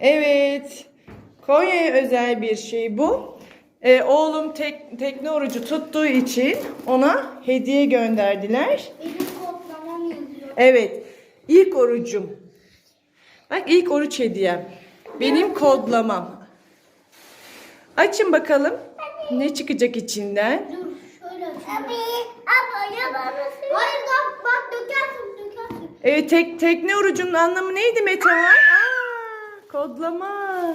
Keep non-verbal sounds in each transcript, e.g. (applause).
Evet. Konya'ya özel bir şey bu. Ee, oğlum tek, tekne orucu tuttuğu için ona hediye gönderdiler. Benim kodlamam yazıyor. Evet. ilk orucum. Bak ilk oruç hediyem. Benim kodlamam. Açın bakalım. Ne çıkacak içinden? Dur şöyle. Abi, abla ya bana Hayır bak bak dökersin dökersin. Evet tek, tekne orucunun anlamı neydi Metehan? Kodlama.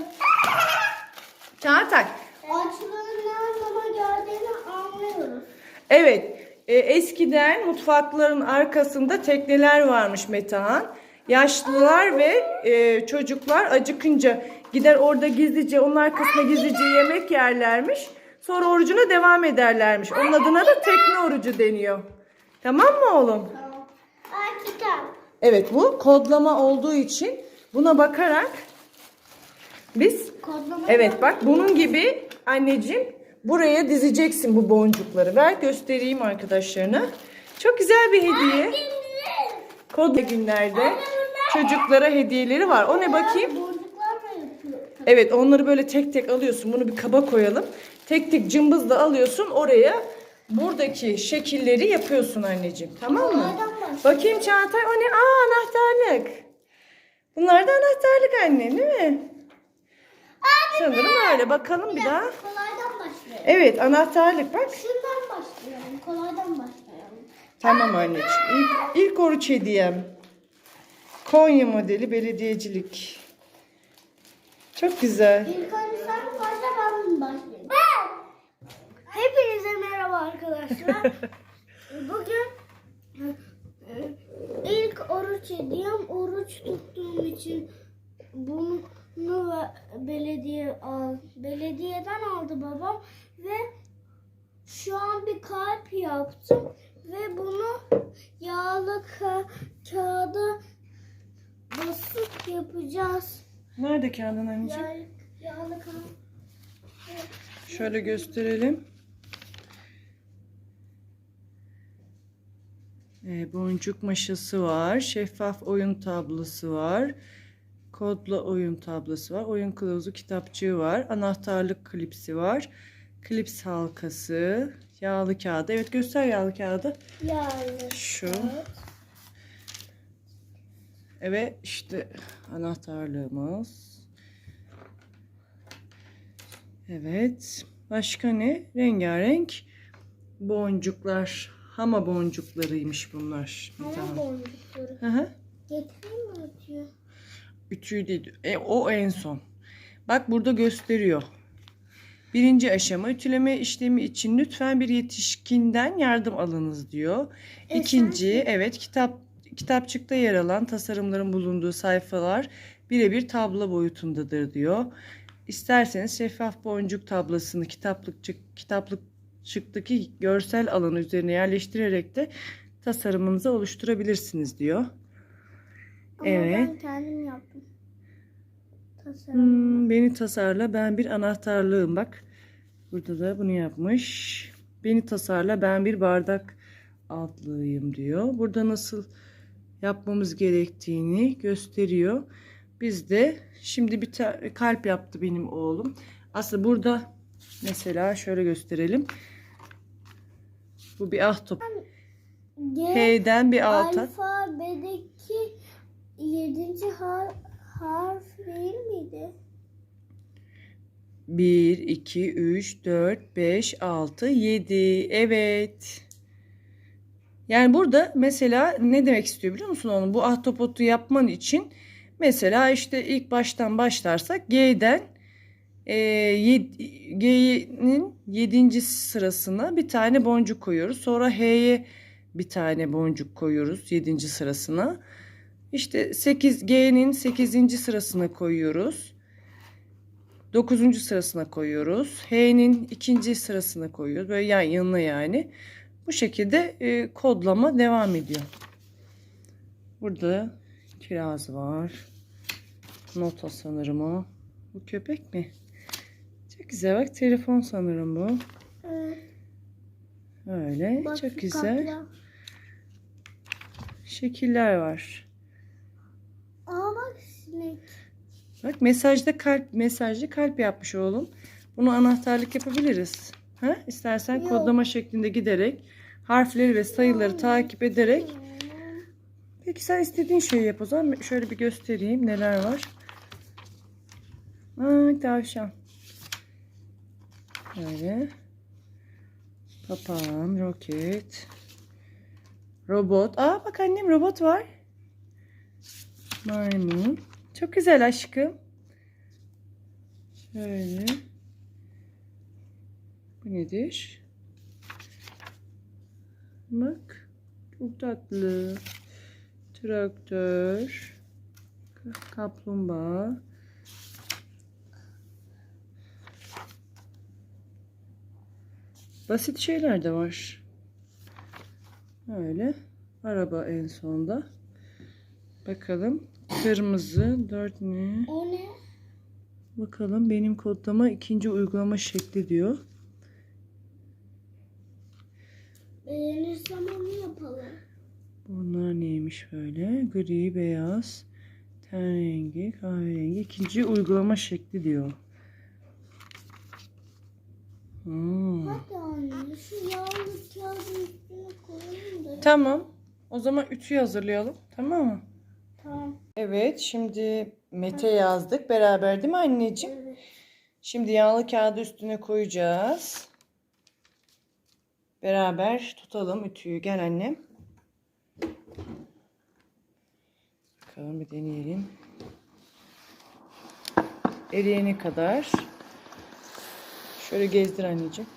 Çağatay. Açlığın ne anlama geldiğini anlıyoruz. Evet. e, eskiden mutfakların arkasında tekneler varmış Metehan. Yaşlılar ve e, çocuklar acıkınca gider orada gizlice onun arkasında gizlice yemek yerlermiş. Sonra orucuna devam ederlermiş. Onun adına da tekne orucu deniyor. Tamam mı oğlum? Tamam. Evet bu kodlama olduğu için buna bakarak biz Kodlama. evet bak bunun gibi anneciğim buraya dizeceksin bu boncukları. Ver göstereyim arkadaşlarına. Çok güzel bir hediye. Kodlu günlerde çocuklara hediyeleri var. O ne bakayım? Evet onları böyle tek tek alıyorsun. Bunu bir kaba koyalım. Tek tek cımbızla alıyorsun oraya buradaki şekilleri yapıyorsun anneciğim. Tamam mı? Bakayım Çağatay o ne? Aa anahtarlık. Bunlar da anahtarlık anne değil mi? Sanırım öyle. Bakalım bir daha. Kolaydan başlayalım. Evet anahtarlık bak. Şundan başlayalım. Kolaydan başlayalım. Tamam anneciğim. İlk, ilk oruç hediyem. Konya modeli belediyecilik. Çok güzel. İlk önce sen başla ben başlayayım? Ben. Hepinize merhaba arkadaşlar. (laughs) Bugün e, ilk oruç hediyem oruç tuttuğum için bunu ve belediye al, belediyeden aldı babam ve şu an bir kalp yaptım ve bunu yağlı ka- kağıda basıp yapacağız. Nerede kağıdın anneciğim? Yağlı, yağlı kağıt. Şöyle gösterelim. Ee, boncuk maşası var. Şeffaf oyun tablosu var. Kodla oyun tablosu var. Oyun kılavuzu kitapçığı var. Anahtarlık klipsi var. Klips halkası. Yağlı kağıdı. Evet göster yağlı kağıdı. Yağlı Şu. kağıt. Evet işte anahtarlığımız. Evet. Başka ne? Rengarenk boncuklar. Hama boncuklarıymış bunlar. Tane. boncukları. Hı hı. Getireyim mi ötüyor? Ütüyü değil. E, o en son. Bak burada gösteriyor. Birinci aşama ütüleme işlemi için lütfen bir yetişkinden yardım alınız diyor. İkinci evet kitap kitapçıkta yer alan tasarımların bulunduğu sayfalar birebir tablo boyutundadır diyor. İsterseniz şeffaf boncuk tablasını kitaplıkçık kitaplıkçıktaki görsel alan üzerine yerleştirerek de tasarımınızı oluşturabilirsiniz diyor. Ama Evet. ben kendim yaptım. Hmm, beni tasarla ben bir anahtarlığım bak. Burada da bunu yapmış. Beni tasarla ben bir bardak altlığıyım diyor. Burada nasıl yapmamız gerektiğini gösteriyor. Biz de şimdi bir kalp yaptı benim oğlum. Aslında burada mesela şöyle gösterelim. Bu bir ahtap. G H'den bir alta. alfabedeki yedinci har harf değil miydi? 1, 2, 3, 4, 5, 6, 7. Evet. Yani burada mesela ne demek istiyor biliyor musun onu? Bu ahtapotu yapman için mesela işte ilk baştan başlarsak G'den e, G'nin 7. sırasına bir tane boncuk koyuyoruz. Sonra H'ye bir tane boncuk koyuyoruz 7. sırasına. İşte 8 G'nin 8. sırasına koyuyoruz. 9. sırasına koyuyoruz. H'nin ikinci sırasına koyuyoruz. Böyle yan yanına yani. Bu şekilde e, kodlama devam ediyor. Burada kiraz var. Nota sanırım o. Bu köpek mi? Çok güzel bak telefon sanırım bu. Evet. Öyle Bak çok güzel. kapla. Şekiller var. Bak mesajda kalp, mesajda kalp yapmış oğlum. Bunu anahtarlık yapabiliriz. Ha? İstersen Yok. kodlama şeklinde giderek harfleri ve sayıları takip ederek Peki sen istediğin şeyi yap o zaman. Şöyle bir göstereyim neler var. Aa, tavşan. Böyle. Papağan, roket. Robot. Aa bak annem robot var. Maymun. Çok güzel aşkım. Şöyle. Bu nedir? Bak. Çok tatlı. Traktör. ka- Kaplumbağa. Basit şeyler de var. Öyle. Araba en sonda. Bakalım. Kırmızı. Dört ne? O ne? Bakalım benim kodlama ikinci uygulama şekli diyor. Beğenirsem onu yapalım. Bunlar neymiş böyle? Gri, beyaz, ten rengi, kahverengi. İkinci uygulama şekli diyor. Hmm. Hadi anne şu yağlı kağıdın üstüne koyalım da. Tamam. O zaman ütüyü hazırlayalım. Tamam mı? Tamam. Evet. Şimdi Mete yazdık beraber değil mi anneciğim? Evet. Şimdi yağlı kağıdı üstüne koyacağız. Beraber tutalım ütüyü. Gel annem. Bakalım bir deneyelim. Eriyene kadar. Şöyle gezdir anneciğim.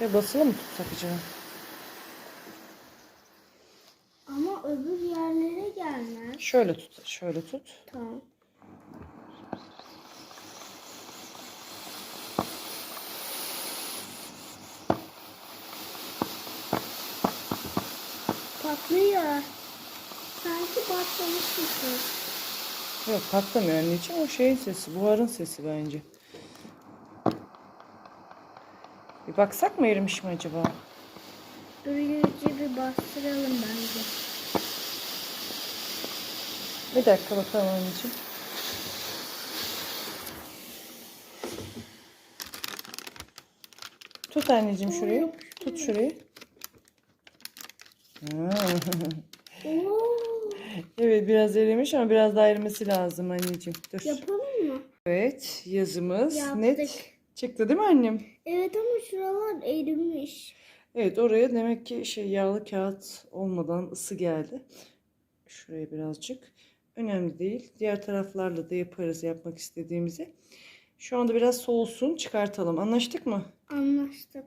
Ve basılı mı tutsak acaba? Ama öbür yerlere gelmez. Şöyle tut. Şöyle tut. Tamam. Patlıyor. Sanki patlamış gibi. Yok patlamıyor anneciğim. O şeyin sesi. Buharın sesi bence. Bir baksak mı erimiş mi acaba? İyice bir bastıralım bence. Bir dakika bakalım anneciğim. Tut anneciğim şurayı. Tut şurayı. (laughs) Evet biraz erimiş ama biraz daha erimesi lazım anneciğim. Dur. yapalım mı? Evet yazımız Yaptık. net çıktı değil mi annem? Evet ama şuralar erimiş. Evet oraya demek ki şey yağlı kağıt olmadan ısı geldi. Şuraya birazcık. Önemli değil. Diğer taraflarla da yaparız yapmak istediğimizi. Şu anda biraz soğusun çıkartalım. Anlaştık mı? Anlaştık.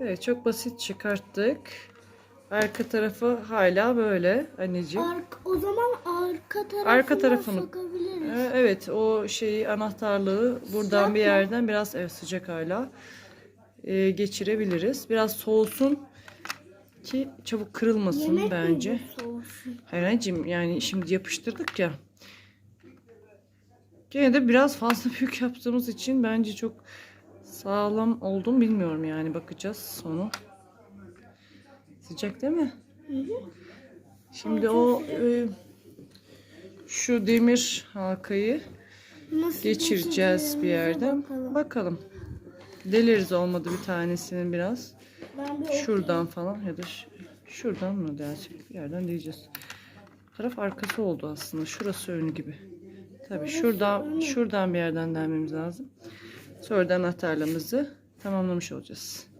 Evet çok basit çıkarttık. Arka tarafı hala böyle anneciğim. Ark, o zaman arka tarafına Arka tarafını- sokabiliriz. Ee, Evet o şeyi anahtarlığı buradan bir yerden biraz evet, sıcak hala ee, geçirebiliriz. Biraz soğusun ki çabuk kırılmasın Yemek bence. mi soğusun? Hayır anneciğim yani şimdi yapıştırdık ya. Gene de biraz fazla (laughs) büyük yaptığımız için bence çok sağlam oldu mu bilmiyorum yani bakacağız sonu. Sıcak değil mi? Şimdi o e, şu demir halkayı Nasıl geçireceğiz bir yerden. Bakalım. Bakalım. Deliriz olmadı bir tanesinin biraz. Ben bir Şuradan falan ya da şuradan mı dersek bir yerden diyeceğiz. Bu taraf arkası oldu aslında. Şurası önü gibi. Tabii şuradan şuradan bir yerden delmemiz lazım. Sonra da anahtarlığımızı tamamlamış olacağız.